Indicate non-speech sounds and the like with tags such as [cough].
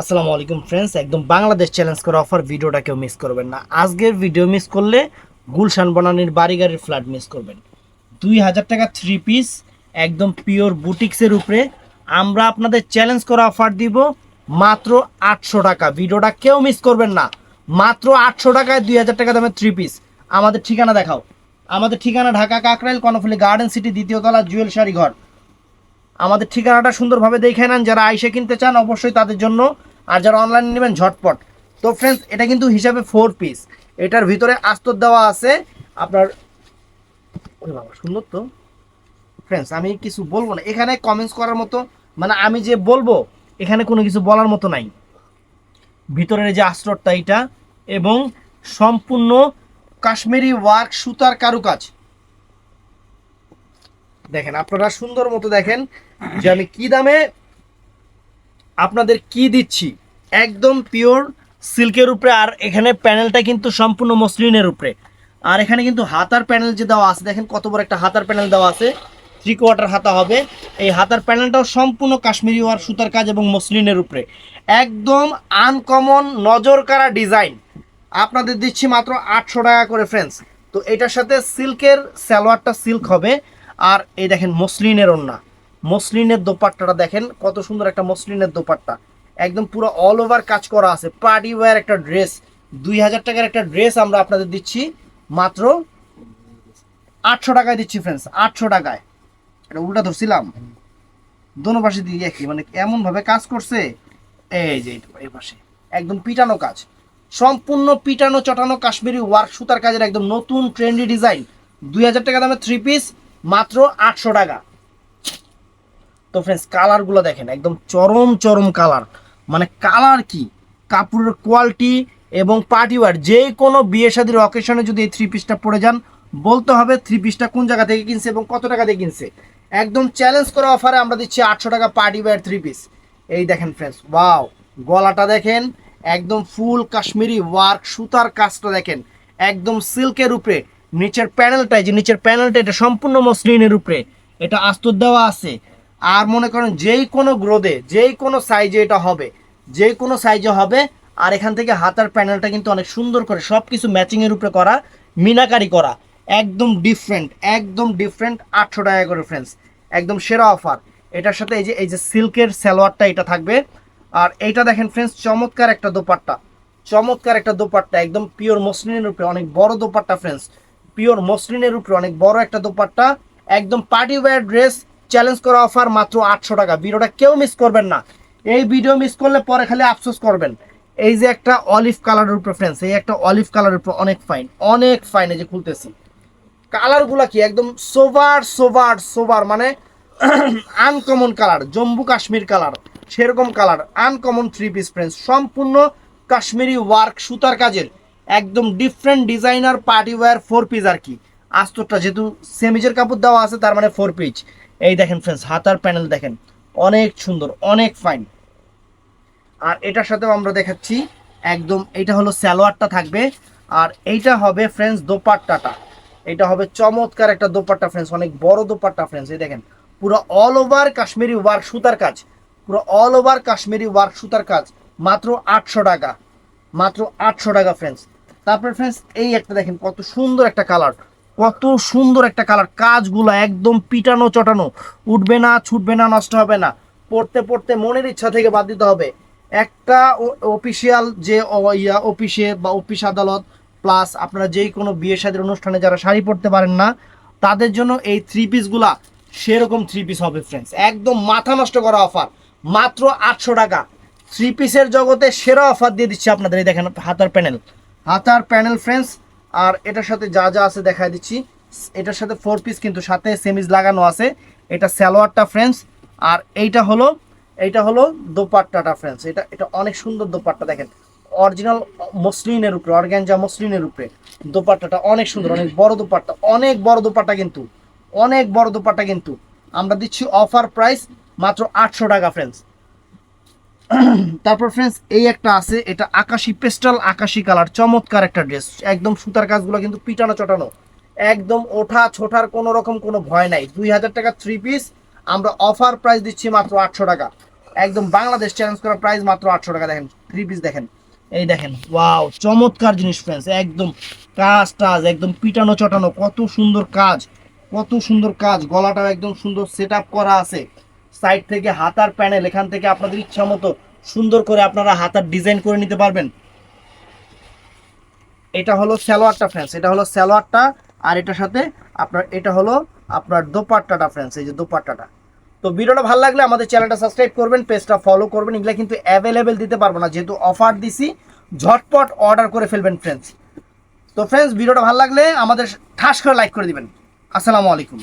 আসসালামু আলাইকুম ফ্রেন্ডস একদম বাংলাদেশ চ্যালেঞ্জ করে অফার ভিডিওটা কেউ মিস করবেন না। আজকের ভিডিও মিস করলে গুলশান বনানির বাড়ি গাড়ির ফ্ল্যাট মিস করবেন। দুই হাজার টাকা থ্রি পিস একদম পিওর বুটিক্সের উপরে। আমরা আপনাদের চ্যালেঞ্জ করা অফার দিব মাত্র আটশো টাকা। ভিডিওটা কেউ মিস করবেন না। মাত্র আটশো টাকায় দুই হাজার টাকা দামের থ্রি পিস আমাদের ঠিকানা দেখাও। আমাদের ঠিকানা ঢাকা কাকরাইল, কর্ণফুলি গার্ডেন সিটি দ্বিতীয় তলা, জুয়েল শাড়ি ঘর আমাদের ঠিকানাটা সুন্দরভাবে দেখে নেন। যারা আইসে কিনতে চান, অবশ্যই তাদের জন্য। আর যারা অনলাইনে নেবেন, ঝটপট। তো ফ্রেন্ডস এটা কিন্তু হিসাবে ফোর পিস এটার ভিতরে আস্তর দেওয়া আছে। আপনার ওরে বাবা, সুন্দর তো। ফ্রেন্ডস আমি কিছু বলব না। এখানে কমেন্টস করার মতো মানে আমি যে বলব, এখানে কোনো কিছু বলার মতো নাই। ভিতরের যে আস্তরটা এটা, এবং সম্পূর্ণ কাশ্মীরি ওয়ার্ক সুতার কারুকাজ। দেখেন, আপনারা সুন্দর মতো দেখেন। যে আমি কি দামে আপনাদের কি দিচ্ছি? একদম পিওর সিল্কের উপরে আর এখানে প্যানেলটা কিন্তু সম্পূর্ণ মসলিনের উপরে। আর এখানে কিন্তু হাতার প্যানেল যে দেওয়া আছে, দেখেন কত বড় একটা হাতার প্যানেল দেওয়া আছে। থ্রি কোয়ার্টার হাতা হবে। এই হাতার প্যানেলটাও সম্পূর্ণ কাশ্মীরি ওয়ার, সুতার কাজ এবং মসলিনের উপরে। একদম আনকমন নজর কারা ডিজাইন আপনাদের দিচ্ছি মাত্র আটশো টাকা করে ফ্রেন্ডস তো এটার সাথে সিল্কের সালোয়ারটা সিল্ক হবে। আর এই দেখেন মসলিনের ওন্না মসলিনের দোপাট্টাটা দেখেন, কত সুন্দর একটা মসলিনের দোপাট্টা। একদম পুরো অল ওভার কাজ করা আছে। পার্টি ওয়্যার একটা ড্রেস দুই হাজার টাকার একটা ড্রেস আমরা আপনাদের দিচ্ছি। মাত্র আটশো টাকায় দিচ্ছি ফ্রেন্ডস আটশো টাকায়। এটা উল্টা ধরছিলাম। দোনো পাশে দিয়ে একই মানে এমন ভাবে কাজ করছে। এই যে এই পাশে। একদম পিটানো কাজ। সম্পূর্ণ পিটানো, চটানো কাশ্মীরি ওয়ার্ক সুতার কাজের একদম নতুন ট্রেন্ডি ডিজাইন দুই হাজার টাকা দামের থ্রি পিস মাত্র আটশো টাকা। তো ফ্রেন্ডস কালারগুলো দেখেন, একদম চরম চরম কালার মানে কালার কি? কাপড়ের কোয়ালিটি এবং পার্টি ওয়ার যে কোনো বিয়ে শাদির অকেশনে যদি এই থ্রি পিসটা পরে যান, বলতে হবে থ্রি পিসটা কোন জায়গা থেকে কিনছে এবং কত টাকা দিয়ে কিনছে। একদম চ্যালেঞ্জ করা অফারে আমরা দিচ্ছি আটশো টাকা পার্টি ওয়ার থ্রি পিস এই দেখেন ফ্রেন্ডস ওয়াও গলাটা দেখেন, একদম ফুল কাশ্মীরি ওয়ার্ক সুতার কাজটা দেখেন। একদম সিল্কের উপরে, নিচের প্যানেলটাই যে নিচের প্যানেলটা এটা সম্পূর্ণ মসলিনের উপরে। এটা আস্তর দেওয়া আছে। আর মনে করেন যেই কোনো গ্রোদে যেই কোনো সাইজে এটা হবে যে কোনো সাইজে হবে, আর এখান থেকে হাতার প্যানেলটা কিন্তু অনেক সুন্দর করে সব কিছু ম্যাচিংয়ের উপরে করা, মিনাকারি করা, একদম ডিফারেন্ট একদম ডিফারেন্ট আটশো টাকা করে ফ্রেন্ডস একদম সেরা অফার এটার সাথে এই যে এই যে সিল্কের সালোয়ারটা এটা থাকবে। আর এইটা দেখেন ফ্রেন্ডস চমৎকার একটা দোপাট্টা, চমৎকার একটা দোপাট্টা, একদম পিওর মসলিনের উপরে অনেক বড় দোপাট্টা ফ্রেন্ডস পিওর মসলিনের উপরে অনেক বড় একটা দোপাট্টা, একদম পার্টি ওয়্যার ড্রেস চ্যালেঞ্জ করা অফার মাত্র আটশো টাকা। ভিডিওটা কেউ মিস করবেন না। এই ভিডিও মিস করলে পরে খালি আফসোস করবেন। এই যে একটা অলিভ কালারের উপরে ফ্রেন্ডস এই একটা অলিভ কালারের উপরে অনেক ফাইন অনেক ফাইন এই যে খুলতেছি। কালারগুলা কি? একদম সোভার সোভার সোভার মানে [clears throat] uncommon colour Jammu Kashmir colour সেরকম colour uncommon three piece friends সম্পূর্ণ কাশ্মীরি ওয়ার্ক সুতার কাজের। একদম different designer party wear four piece আর কি। আস্তরটা যেহেতু সেমিজের কাপড় দেওয়া আছে, তার মানে ফোর পিস এই দেখেন ফ্রেন্ডস হাতার প্যানেল দেখেন। অনেক সুন্দর, অনেক ফাইন আর এটার সাথেও আমরা দেখাচ্ছি, একদম এটা হলো স্যালোয়ারটা থাকবে। আর এইটা হবে ফ্রেন্ডস দোপাট্টাটা। এটা হবে চমৎকার একটা দোপাট্টা ফ্রেন্ডস অনেক বড় দোপাট্টা ফ্রেন্ডস এই দেখেন। পুরো অল ওভার কাশ্মীরি ওয়ার্ক সুতার কাজ। পুরো অল ওভার কাশ্মীরি ওয়ার্ক সুতার কাজ। মাত্র আটশো টাকা। মাত্র আটশো টাকা ফ্রেন্ডস তারপর ফ্রেন্ডস এই একটা দেখেন, কত সুন্দর একটা কালার কত সুন্দর একটা কালার। কাজগুলো একদম পিটানো চটানো। উঠবে না, ছুটবে না, নষ্ট হবে না। পড়তে পড়তে মনের ইচ্ছা থেকে বাদ দিতে হবে। একটা অফিসিয়াল যে ইয়া অফিসে বা অফিস আদালত প্লাস আপনারা যেই কোনো বিয়ে শাদীর অনুষ্ঠানে যারা শাড়ি পরতে পারেন না, তাদের জন্য এই থ্রি পিসগুলা সেরকম থ্রি পিস হবে ফ্রেন্ডস একদম মাথা নষ্ট করা অফার মাত্র আটশো টাকা। থ্রি পিসের জগতে সেরা অফার দিয়ে দিচ্ছি আপনাদের এই দেখেন, হাতার প্যানেল হাতার প্যানেল ফ্রেন্ডস আর এটার সাথে যা যা আছে দেখাই দিচ্ছি। এটার সাথে ফোর পিস কিন্তু সাথে সেমিজ লাগানো আছে। এটা সালোয়ারটা ফ্রেন্ডস আর এইটা হলো এইটা হলো দোপাট্টাটা ফ্রেন্ডস এটা এটা অনেক সুন্দর দোপাট্টা দেখেন। অরিজিনাল মসলিনের উপরে অর্গ্যানজা মসলিনের উপরে দোপাট্টাটা অনেক সুন্দর, অনেক বড় দোপাট্টা, অনেক বড় দোপাট্টা কিন্তু, অনেক বড় দোপাট্টা কিন্তু। আমরা দিচ্ছি অফার প্রাইস মাত্র আটশো টাকা ফ্রেন্ডস [clears throat] তারপর ফ্রেন্ডস এই একটা আছে, এটা আকাশি পেস্টাল আকাশি কালার চমৎকার একটা ড্রেস একদম সুতার কাজগুলো কিন্তু পিটানো চটানো। একদম ওঠা ছোটার কোনো রকম কোনো ভয় নাই। দুই হাজার টাকা থ্রি পিস আমরা অফার প্রাইস দিচ্ছি মাত্র আটশো টাকা। একদম বাংলাদেশ চ্যালেঞ্জ করা প্রাইস মাত্র আটশো টাকা। দেখেন থ্রি পিস দেখেন। এই দেখেন ওয়াও চমৎকার জিনিস ফ্রেন্ডস একদম কাজ টাজ, একদম পিটানো চটানো, কত সুন্দর কাজ, কত সুন্দর কাজ, গলাটাও একদম সুন্দর সেট করা আছে। সাইড থেকে হাতার প্যানেল, এখান থেকে আপনাদের ইচ্ছা মতো সুন্দর করে আপনারা হাতার ডিজাইন করে নিতে পারবেন। এটা হলো সালোয়ারটা ফ্রেন্ডস এটা হলো সালোয়ারটা, আর এটার সাথে আপনার, এটা হলো আপনার দোপাট্টাটা ফ্রেন্ডস এই যে দোপাট্টাটা। তো ভিডিওটা ভালো লাগলে আমাদের চ্যানেলটা সাবস্ক্রাইব করবেন, পেজটা ফলো করবেন। এগুলো কিন্তু অ্যাভেলেবেল দিতে পারব না, যেহেতু অফার দিছি, ঝটপট অর্ডার করে ফেলবেন ফ্রেন্ডস তো ফ্রেন্ডস ভিডিওটা ভালো লাগলে আমাদের ঠাস করে লাইক করে দিবেন। আসসালামু আলাইকুম।